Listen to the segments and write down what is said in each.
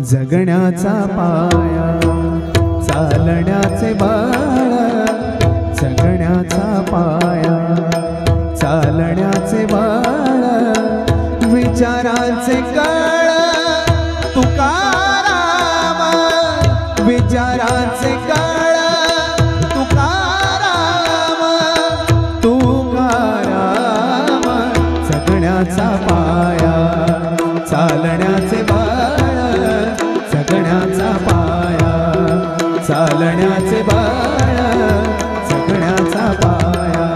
जगण्याचा पाया चालण्याचे बाळ जगण्याचा पाया चालण्याचे बाळ विचारांचे कळ तुकाराम विचारांचे कळ चालण्या जगण्याचा पाया चालण्याचे बाळ जगण्याचा पाया.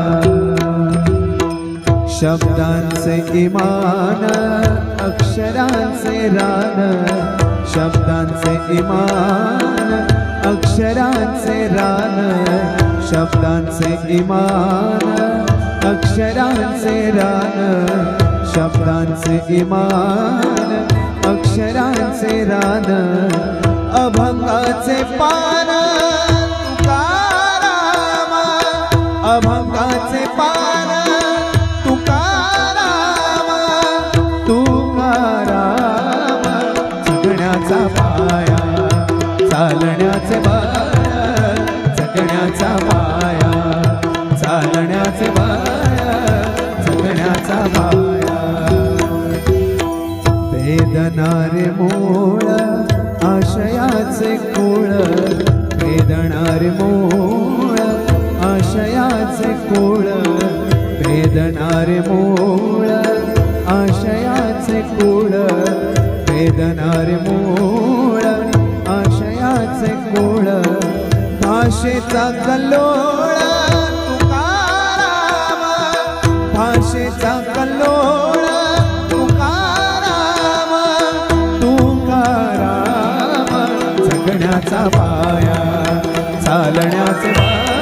शब्दांचे इमान अक्षरांचे रान शब्दांचे इमान अक्षरांचे रान शब्दांचे इमान अक्षरांचे रान शब्दांचे इमान. अक्षरांचे रान अभंगाचे पान अभंगाचे पान तुकाराम तुकाराम जगण्याचा पाया चालण्याचे बाळ जगण्याचा पाया चालण्याचे बाळ जगण्याचा पाया. वेदनारे मोळ आशयाचे कुळ. वेदनारे मोळ आशयाचे कुळ. वेदनारे मोळ आशयाचे कुळ. वेदनारे मोळ आशयाचे कुळ. भाषेचा कल्लोळ तुकाराम. भाषेचा कल्लोळ चालण्याचा पाया चालण्याचा